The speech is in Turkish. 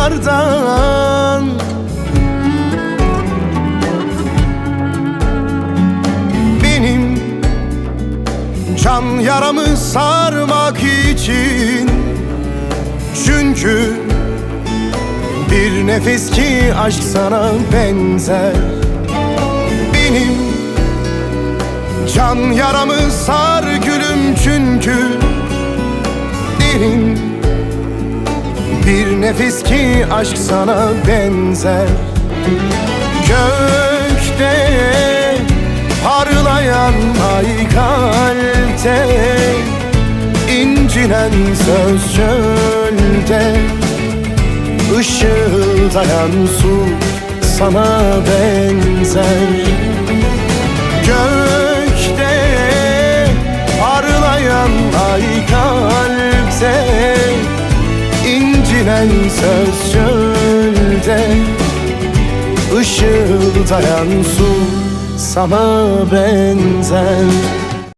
yollardan. Benim can yaramı sarmak için Çünkü bir nefes ki aşk sana benzer. Benim can yaramı sar gülüm çünkü Derin bir nefes ki aşk sana benzer. Gökte parlayan ay kalpte incinen söz çölde Işıldayan su sana benzer incinen söz çölde Işıldayan su sana benzer